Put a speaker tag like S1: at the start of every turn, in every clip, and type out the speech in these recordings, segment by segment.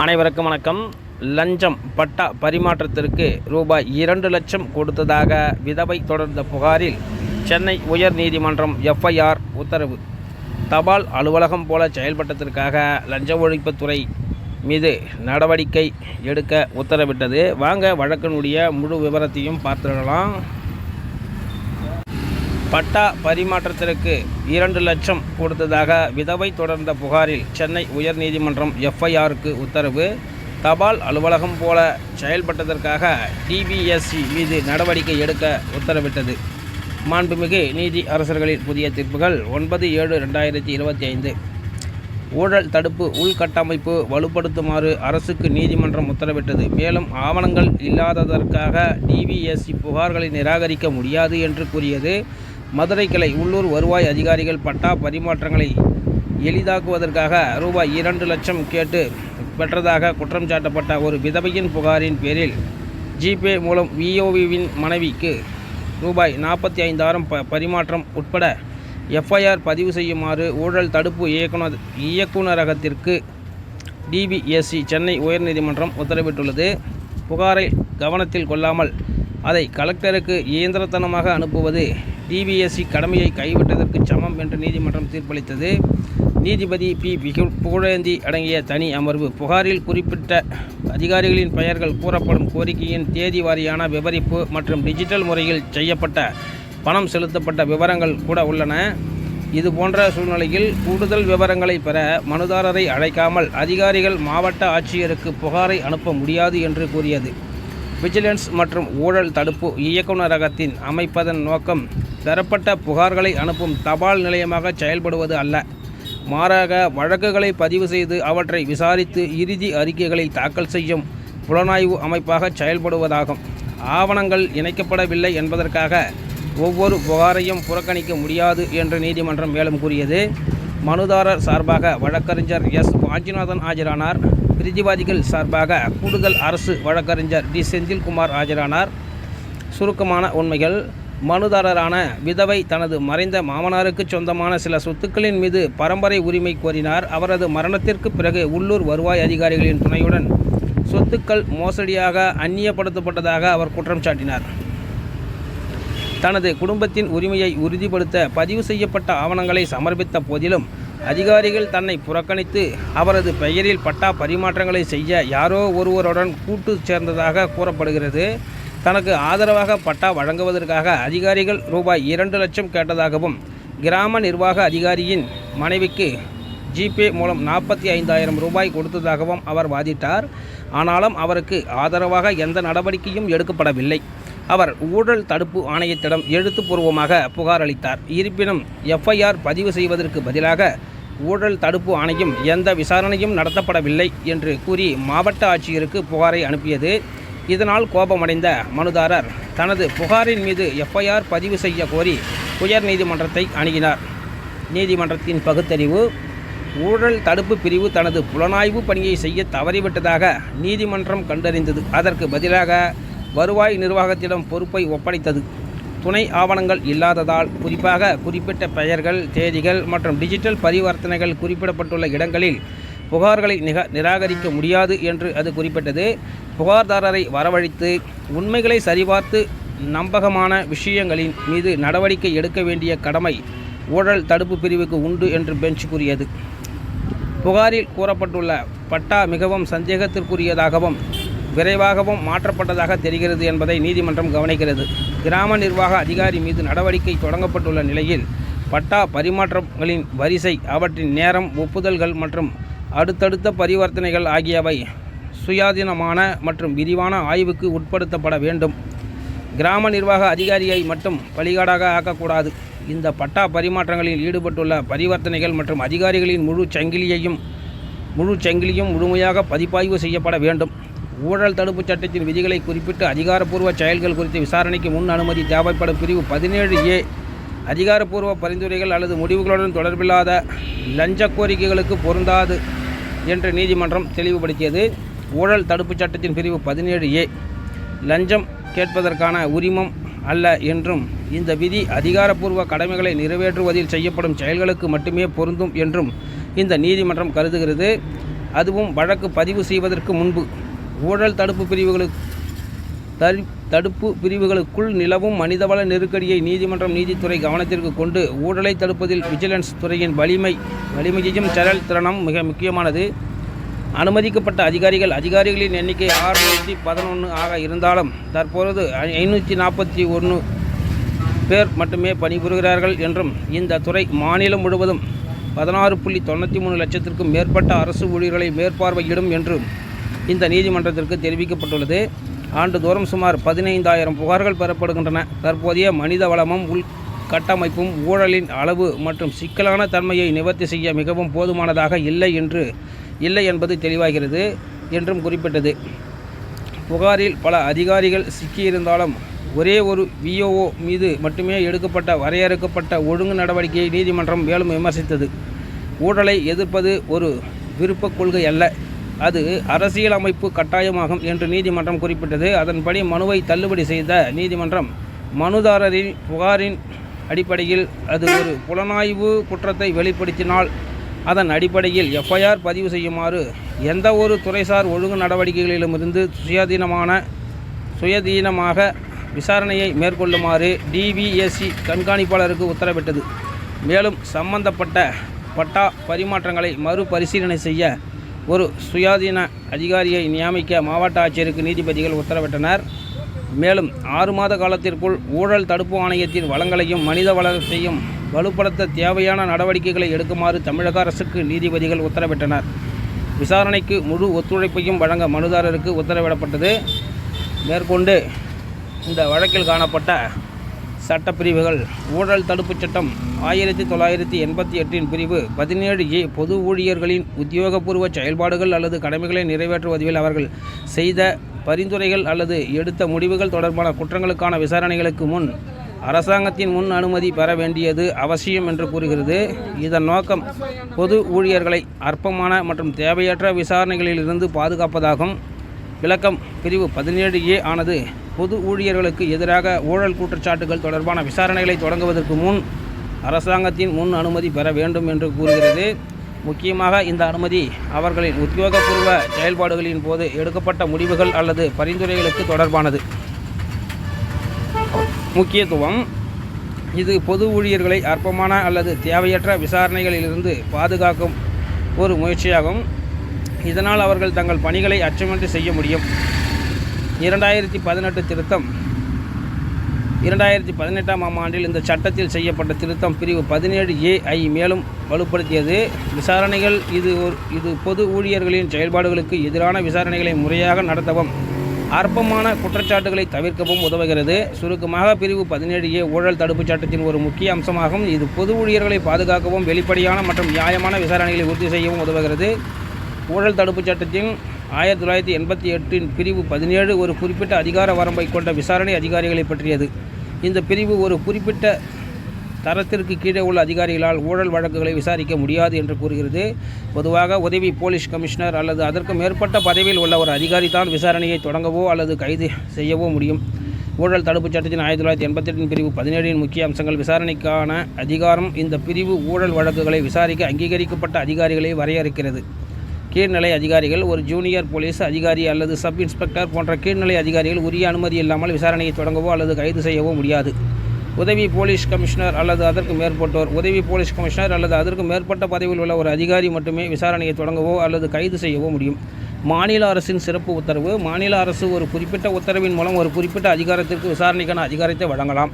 S1: அனைவருக்கும் வணக்கம். லஞ்சம் பட்டா பரிமாற்றத்திற்கு ரூபாய் இரண்டு லட்சம் கொடுத்ததாக விதவை தொடர்ந்த புகாரில் சென்னை உயர் நீதிமன்றம் எஃப்ஐஆர் உத்தரவு. தபால் அலுவலகம் போல செயல்பட்டதற்காக லஞ்ச ஒழிப்புத்துறை மீது நடவடிக்கை எடுக்க உத்தரவிட்டது. வாங்க வழக்கினுடைய முழு விவரத்தையும் பார்த்துடலாம். பட்டா பரிமாற்றத்திற்கு இரண்டு லட்சம் கொடுத்ததாக விதவை தொடர்ந்த புகாரில் சென்னை உயர்நீதிமன்றம் எஃப்ஐஆருக்கு உத்தரவு. தபால் அலுவலகம் போல செயல்பட்டதற்காக டிபிஎஸ்சி மீது நடவடிக்கை எடுக்க உத்தரவிட்டது. மாண்புமிகு நீதி அரசர்களின் புதிய தீர்ப்புகள் ஒன்பது ஏழு ரெண்டாயிரத்தி இருபத்தி ஐந்து. ஊழல் தடுப்பு உள்கட்டமைப்பு வலுப்படுத்துமாறு அரசுக்கு நீதிமன்றம் உத்தரவிட்டது. மேலும் ஆவணங்கள் இல்லாததற்காக டிவிஎஸ்சி புகார்களை நிராகரிக்க முடியாது என்று கூறியது. மதுரை கிளை உள்ளூர் வருவாய் அதிகாரிகள் பட்டா பரிமாற்றங்களை எளிதாக்குவதற்காக ரூபாய் இரண்டு லட்சம் கேட்டு பெற்றதாக குற்றம் சாட்டப்பட்ட ஒரு விதவையின் புகாரின் பேரில் ஜிபே மூலம் விஓவிவின் மனைவிக்கு ரூபாய் நாற்பத்தி ஐந்தாயிரம் ப பரிமாற்றம் உட்பட எஃப்ஐஆர் பதிவு செய்யுமாறு ஊழல் தடுப்பு இயக்குனர் இயக்குநரகத்திற்கு டிபிஎஸ்சி சென்னை உயர்நீதிமன்றம் உத்தரவிட்டுள்ளது. புகாரை கவனத்தில் கொள்ளாமல் அதை கலெக்டருக்கு இயந்திரத்தனமாக அனுப்புவது டிபிஎஸ்சி கடமையை கைவிட்டதற்கு சமம் என்று நீதிமன்றம் தீர்ப்பளித்தது. நீதிபதி பி. பிகு- புகழேந்தி அடங்கிய தனி அமர்வு புகாரில் குறிப்பிட்ட அதிகாரிகளின் பெயர்கள் கூறப்படும் கோரிக்கையின் தேதி வாரியான விவரிப்பு மற்றும் டிஜிட்டல் முறையில் செய்யப்பட்ட பணம் செலுத்தப்பட்ட விவரங்கள் கூட உள்ளன. இது போன்ற சூழ்நிலையில் கூடுதல் விவரங்களை பெற மனுதாரரை அழைக்காமல் அதிகாரிகள் மாவட்ட ஆட்சியருக்கு புகாரை அனுப்ப முடியாது என்று கூறியது. விஜிலன்ஸ் மற்றும் ஊழல் தடுப்பு இயக்குநரகத்தின் அமைப்பதன் நோக்கம் பெறப்பட்ட புகார்களை அனுப்பும் தபால் நிலையமாக செயல்படுவது அல்ல. மாறாக வழக்குகளை பதிவு செய்து அவற்றை விசாரித்து இறுதி அறிக்கைகளை தாக்கல் செய்யும் புலனாய்வு அமைப்பாக செயல்படுவதாகும். ஆவணங்கள் இணைக்கப்படவில்லை என்பதற்காக ஒவ்வொரு புகாரையும் புறக்கணிக்க முடியாது என்று நீதிமன்றம் மேலும் கூறியது. மனுதாரர் சார்பாக வழக்கறிஞர் எஸ். வாஞ்சிநாதன் ஆஜரானார். பிரதிவாதிகள் சார்பாக கூடுதல் அரசு வழக்கறிஞர் டி. செந்தில்குமார் ஆஜரானார். சுருக்கமான உண்மைகள். மனுதாரரான விதவை தனது மறைந்த மாமனாருக்கு சொந்தமான சில சொத்துக்களின் மீது பரம்பரை உரிமை கோரினார். அவரது மரணத்திற்கு பிறகு உள்ளூர் வருவாய் அதிகாரிகளின் துணையுடன் சொத்துக்கள் மோசடியாக அந்நியப்படுத்தப்பட்டதாக அவர் குற்றம் சாட்டினார். தனது குடும்பத்தின் உரிமையை உறுதிப்படுத்த பதிவு செய்யப்பட்ட ஆவணங்களை சமர்ப்பித்த போதிலும் அதிகாரிகள் தன்னை புறக்கணித்து அவரது பெயரில் பட்டா பரிமாற்றங்களை செய்ய யாரோ ஒருவருடன் கூட்டு சேர்ந்ததாக கூறப்படுகிறது. தனக்கு ஆதரவாக பட்டா வழங்குவதற்காக அதிகாரிகள் ரூபாய் இரண்டு லட்சம் கேட்டதாகவும் கிராம நிர்வாக அதிகாரியின் மனைவிக்கு ஜிபே மூலம் நாற்பத்தி ஐந்தாயிரம் ரூபாய் கொடுத்ததாகவும் அவர் வாதிட்டார். ஆனாலும் அவருக்கு ஆதரவாக எந்த நடவடிக்கையும் எடுக்கப்படவில்லை. அவர் ஊழல் தடுப்பு ஆணையத்திடம் எழுத்துப்பூர்வமாக புகார் அளித்தார். இருப்பினும் எஃப்ஐஆர் பதிவு செய்வதற்கு பதிலாக ஊழல் தடுப்பு ஆணையம் எந்த விசாரணையும் நடத்தப்படவில்லை என்று கூறி மாவட்ட ஆட்சியருக்கு புகாரை அனுப்பியது. இதனால் கோபமடைந்த மனுதாரர் தனது புகாரின் மீது எஃப்ஐஆர் பதிவு செய்ய கோரி உயர்நீதிமன்றத்தை அணுகினார். நீதிமன்றத்தின் பகுத்தறிவு ஊழல் தடுப்பு பிரிவு தனது புலனாய்வு பணியை செய்ய தவறிவிட்டதாக நீதிமன்றம் கண்டறிந்தது. அதற்கு பதிலாக வருவாய் நிர்வாகத்திடம் பொறுப்பை ஒப்படைத்தது. துணை ஆவணங்கள் இல்லாததால் குறிப்பாக குறிப்பிட்ட பெயர்கள் தேதிகள் மற்றும் டிஜிட்டல் பரிவர்த்தனைகள் குறிப்பிடப்பட்டுள்ள இடங்களில் புகார்களை நிக நிராகரிக்க முடியாது என்று அது குறிப்பிட்டது. புகார்தாரரை வரவழைத்து உண்மைகளை சரிபார்த்து நம்பகமான விஷயங்களின் மீது நடவடிக்கை எடுக்க வேண்டிய கடமை ஊழல் தடுப்பு பிரிவுக்கு உண்டு என்று பெஞ்ச் கூறியது. புகாரில் கூறப்பட்டுள்ள பட்டா மிகவும் சந்தேகத்திற்குரியதாகவும் விரைவாகவும் மாற்றப்பட்டதாக தெரிகிறது என்பதை நீதிமன்றம் கவனிக்கிறது. கிராம நிர்வாக அதிகாரி மீது நடவடிக்கை தொடங்கப்பட்டுள்ள நிலையில் பட்டா பரிமாற்றங்களின் வரிசை அவற்றின் நேரம் ஒப்புதல்கள் மற்றும் அடுத்தடுத்த பரிவர்த்தனைகள் ஆகியவை சுயாதீனமான மற்றும் விரிவான ஆய்வுக்கு உட்படுத்தப்பட வேண்டும். கிராம நிர்வாக அதிகாரியை மட்டும் பலிகாடாக ஆக்கக்கூடாது. இந்த பட்டா பரிமாற்றங்களில் ஈடுபட்டுள்ள பரிவர்த்தனைகள் மற்றும் அதிகாரிகளின் முழு சங்கிலியையும் முழு சங்கிலியும் முழுமையாக பதிப்பாய்வு செய்யப்பட வேண்டும். ஊழல் தடுப்புச் சட்டத்தின் விதிகளை குறிப்பிட்டு அதிகாரப்பூர்வ செயல்கள் குறித்து விசாரணைக்கு முன் அனுமதி தேவைப்படும் பிரிவு பதினேழு ஏ அதிகாரப்பூர்வ பரிந்துரைகள் அல்லது முடிவுகளுடன் தொடர்பில்லாத லஞ்ச கோரிக்கைகளுக்கு பொருந்தாது என்று நீதிமன்றம் தெளிவுபடுத்தியது. ஊழல் தடுப்புச் சட்டத்தின் பிரிவு பதினேழு ஏ லஞ்சம் கேட்பதற்கான உரிமம் அல்ல என்றும் இந்த விதி அதிகாரப்பூர்வ கடமைகளை நிறைவேற்றுவதில் செய்யப்படும் செயல்களுக்கு மட்டுமே பொருந்தும் என்றும் இந்த நீதிமன்றம் கருதுகிறது. அதுவும் வழக்கு பதிவு செய்வதற்கு முன்பு. ஊழல் தடுப்பு பிரிவுகளுக்கு தடு தடுப்பு பிரிவுகளுக்குள் நிலவும் மனிதவள நெருக்கடியை நீதிமன்றம் நீதித்துறை கவனத்திற்கு கொண்டு ஊழலை தடுப்பதில் விஜிலன்ஸ் துறையின் வலிமை வலிமையையும் செயல் திறனும் மிக முக்கியமானது. அனுமதிக்கப்பட்ட அதிகாரிகள் அதிகாரிகளின் எண்ணிக்கை ஆறுநூற்றி பதினொன்று ஆக இருந்தாலும் தற்பொழுது ஐநூற்றி நாற்பத்தி ஒன்று பேர் மட்டுமே பணிபுரிகிறார்கள் என்றும் இந்த துறை மாநிலம் முழுவதும் பதினாறு புள்ளி தொண்ணூற்றி மூணு லட்சத்திற்கும் மேற்பட்ட அரசு ஊழியர்களை மேற்பார்வையிடும் என்றும் இந்த நீதிமன்றத்திற்கு தெரிவிக்கப்பட்டுள்ளது. ஆண்டுதோறும் சுமார் பதினைந்தாயிரம் புகார்கள் பெறப்படுகின்றன. தற்போதைய மனித வளமும் உள்கட்டமைப்பும் ஊழலின் அளவு மற்றும் சிக்கலான தன்மையை நிவர்த்தி செய்ய மிகவும் போதுமானதாக இல்லை என்று இல்லை என்பது தெளிவாகிறது என்றும் குறிப்பிட்டது. புகாரில் பல அதிகாரிகள் சிக்கியிருந்தாலும் ஒரே ஒரு விஓஓ மீது மட்டுமே எடுக்கப்பட்ட வரையறுக்கப்பட்ட ஒழுங்கு நடவடிக்கையை நீதிமன்றம் மேலும் விமர்சித்தது. ஊழலை எதிர்ப்பது ஒரு விருப்பக் கொள்கை அல்ல. அது அரசியலமைப்பு கட்டாயமாகும் என்று நீதிமன்றம் குறிப்பிட்டது. அதன்படி மனுவை தள்ளுபடி செய்த நீதிமன்றம் மனுதாரரின் புகாரின் அடிப்படையில் அது ஒரு புலனாய்வு குற்றத்தை வெளிப்படுத்தினால் அதன் அடிப்படையில் எஃப்ஐஆர் பதிவு செய்யுமாறு எந்த ஒரு துறைசார் ஒழுங்கு நடவடிக்கைகளிலுமிருந்து சுயாதீனமான சுயாதீனமாக விசாரணையை மேற்கொள்ளுமாறு டிவிஎஸ்சி கண்காணிப்பாளருக்கு உத்தரவிட்டது. மேலும் சம்பந்தப்பட்ட பட்டா பரிமாற்றங்களை மறுபரிசீலனை செய்ய ஒரு சுயாதீன அதிகாரியை நியமிக்க மாவட்ட ஆட்சியருக்கு நீதிபதிகள் உத்தரவிட்டனர். மேலும் ஆறு மாத காலத்திற்குள் ஊழல் தடுப்பு ஆணையத்தின் வளங்களையும் மனித வளத்தையும் வலுப்படுத்த தேவையான நடவடிக்கைகளை எடுக்குமாறு தமிழக அரசுக்கு நீதிபதிகள் உத்தரவிட்டனர். விசாரணைக்கு முழு ஒத்துழைப்பையும் வழங்க மனுதாரருக்கு உத்தரவிடப்பட்டது. மேற்கொண்டு இந்த வழக்கில் காணப்பட்ட சட்டப்பிரிவுகள் ஊழல் தடுப்புச் சட்டம் ஆயிரத்தி தொள்ளாயிரத்தி எண்பத்தி எட்டின் பிரிவு பதினேழு ஏ பொது ஊழியர்களின் உத்தியோகபூர்வ செயல்பாடுகள் அல்லது கடமைகளை நிறைவேற்றுவதில் அவர்கள் செய்த பரிந்துரைகள் அல்லது எடுத்த முடிவுகள் தொடர்பான குற்றங்களுக்கான விசாரணைகளுக்கு முன் அரசாங்கத்தின் முன் அனுமதி பெற வேண்டியது அவசியம் என்று கூறுகிறது. இதன் நோக்கம் பொது ஊழியர்களை அற்பமான மற்றும் தேவையற்ற விசாரணைகளிலிருந்து பாதுகாப்பதாகும். விளக்கம் பிரிவு பதினேழு ஏ ஆனது பொது ஊழியர்களுக்கு எதிராக ஊழல் குற்றச்சாட்டுகள் தொடர்பான விசாரணைகளை தொடங்குவதற்கு முன் அரசாங்கத்தின் முன் அனுமதி பெற வேண்டும் என்று கூறுகிறது. முக்கியமாக இந்த அனுமதி அவர்களின் உத்தியோகபூர்வ செயல்பாடுகளின் போது எடுக்கப்பட்ட முடிவுகள் அல்லது பரிந்துரைகளுக்கு தொடர்பானது. முக்கியத்துவம் இது பொது ஊழியர்களை அற்பமான அல்லது தேவையற்ற விசாரணைகளிலிருந்து பாதுகாக்கும் ஒரு முயற்சியாகும். இதனால் அவர்கள் தங்கள் பணிகளை அச்சமின்றி செய்ய முடியும். இரண்டாயிரத்தி பதினெட்டு திருத்தம். இரண்டாயிரத்தி பதினெட்டாம் ஆம் ஆண்டில் இந்த சட்டத்தில் செய்யப்பட்ட திருத்தம் பிரிவு பதினேழு ஏஐ மேலும் வலுப்படுத்தியது. விசாரணைகள் இது ஒரு இது பொது ஊழியர்களின் செயல்பாடுகளுக்கு எதிரான விசாரணைகளை முறையாக நடத்தவும் அற்பமான குற்றச்சாட்டுகளை தவிர்க்கவும் உதவுகிறது. சுருக்கமாக பிரிவு பதினேழு ஏ ஊழல் தடுப்புச் சட்டத்தின் ஒரு முக்கிய அம்சமாகும். இது பொது ஊழியர்களை பாதுகாக்கவும் வெளிப்படையான மற்றும் நியாயமான விசாரணைகளை உறுதி செய்யவும் உதவுகிறது. ஊழல் தடுப்புச் சட்டத்தின் ஆயிரத்தி தொள்ளாயிரத்தி எண்பத்தி எட்டின் பிரிவு பதினேழு ஒரு குறிப்பிட்ட அதிகார வரம்பை கொண்ட விசாரணை அதிகாரிகளை பற்றியது. இந்த பிரிவு ஒரு குறிப்பிட்ட தரத்திற்கு கீழே உள்ள அதிகாரிகளால் ஊழல் வழக்குகளை விசாரிக்க முடியாது என்று கூறுகிறது. பொதுவாக உதவி போலீஸ் கமிஷனர் அல்லது அதற்கு மேற்பட்ட பதவியில் உள்ள ஒரு அதிகாரி தான் விசாரணையை தொடங்கவோ அல்லது கைது செய்யவோ முடியும். ஊழல் தடுப்புச் சட்டத்தின் ஆயிரத்தி தொள்ளாயிரத்தி எண்பத்தெட்டின் பிரிவு பதினேழின் முக்கிய அம்சங்கள் விசாரணைக்கான அதிகாரம் இந்த பிரிவு ஊழல் வழக்குகளை விசாரிக்க அங்கீகரிக்கப்பட்ட அதிகாரிகளை வரையறுக்கிறது. கீழ்நிலை அதிகாரிகள் ஒரு ஜூனியர் போலீஸ் அதிகாரி அல்லது சப் இன்ஸ்பெக்டர் போன்ற கீழ்நிலை அதிகாரிகள் உரிய அனுமதி இல்லாமல் விசாரணையை தொடங்கவோ அல்லது கைது செய்யவோ முடியாது. உதவி போலீஸ் கமிஷனர் அல்லது அதற்கு மேற்பட்டோர் உதவி போலீஸ் கமிஷனர் அல்லது அதற்கு மேற்பட்ட பதவியில் உள்ள ஒரு அதிகாரி மட்டுமே விசாரணையை தொடங்கவோ அல்லது கைது செய்யவோ முடியும். மாநில அரசின் சிறப்பு உத்தரவு மாநில அரசு ஒரு குறிப்பிட்ட உத்தரவின் மூலம் ஒரு குறிப்பிட்ட அதிகாரத்திற்கு விசாரணைக்கான அதிகாரத்தை வழங்கலாம்.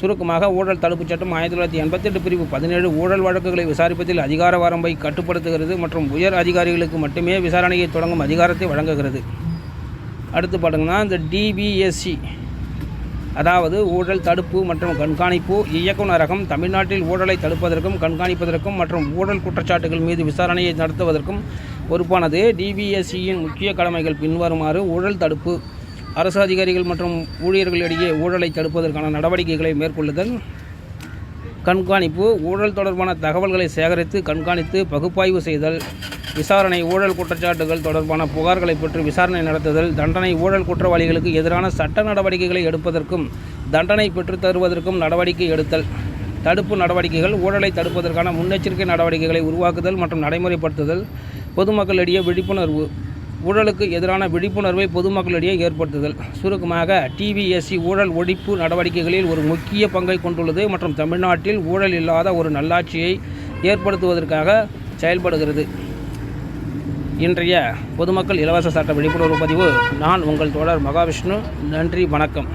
S1: சுருக்கமாக ஊழல் தடுப்புச் சட்டம் ஆயிரத்தி தொள்ளாயிரத்தி எண்பத்தெட்டு பிரிவு பதினேழு ஊழல் வழக்குகளை விசாரிப்பதில் அதிகார வரம்பை கட்டுப்படுத்துகிறது மற்றும் உயர் அதிகாரிகளுக்கு மட்டுமே விசாரணையை தொடங்கும் அதிகாரத்தை வழங்குகிறது. அடுத்து பாருங்கன்னா இந்த டிபிஎஸ்சி அதாவது ஊழல் தடுப்பு மற்றும் கண்காணிப்பு இயக்குநரகம் தமிழ்நாட்டில் ஊழலை தடுப்பதற்கும் கண்காணிப்பதற்கும் மற்றும் ஊழல் குற்றச்சாட்டுகள் மீது விசாரணையை நடத்துவதற்கும் பொறுப்பானது டிபிஎஸ்சியின் முக்கிய கடமைகள் பின்வருமாறு ஊழல் தடுப்பு அரசு அதிகாரிகள் மற்றும் ஊழியர்களிடையே ஊழலை தடுப்பதற்கான நடவடிக்கைகளை மேற்கொள்ளுதல் கண்காணிப்பு ஊழல் தொடர்பான தகவல்களை சேகரித்து கண்காணித்து பகுப்பாய்வு செய்தல் விசாரணை ஊழல் குற்றச்சாட்டுகள் தொடர்பான புகார்களை பற்றி விசாரணை நடத்துதல் தண்டனை ஊழல் குற்றவாளிகளுக்கு எதிரான சட்ட நடவடிக்கைகளை எடுப்பதற்கும் தண்டனை பெற்றுத் தருவதற்கும் நடவடிக்கை எடுத்தல் தடுப்பு நடவடிக்கைகள் ஊழலை தடுப்பதற்கான முன்னெச்சரிக்கை நடவடிக்கைகளை உருவாக்குதல் மற்றும் நடைமுறைப்படுத்துதல் பொதுமக்களிடையே விழிப்புணர்வு ஊழலுக்கு எதிரான விழிப்புணர்வை பொதுமக்களிடையே ஏற்படுத்துதல். சுருக்கமாக டிவிஎஸ்சி ஊழல் ஒழிப்பு நடவடிக்கைகளில் ஒரு முக்கிய பங்கை கொண்டுள்ளது மற்றும் தமிழ்நாட்டில் ஊழல் இல்லாத ஒரு நல்லாட்சியை ஏற்படுத்துவதற்காக செயல்படுகிறது. இன்றைய பொதுமக்கள் இலவச சட்ட விழிப்புணர்வு பதிவு. நான் உங்கள் தோழர் மகாவிஷ்ணு. நன்றி வணக்கம்.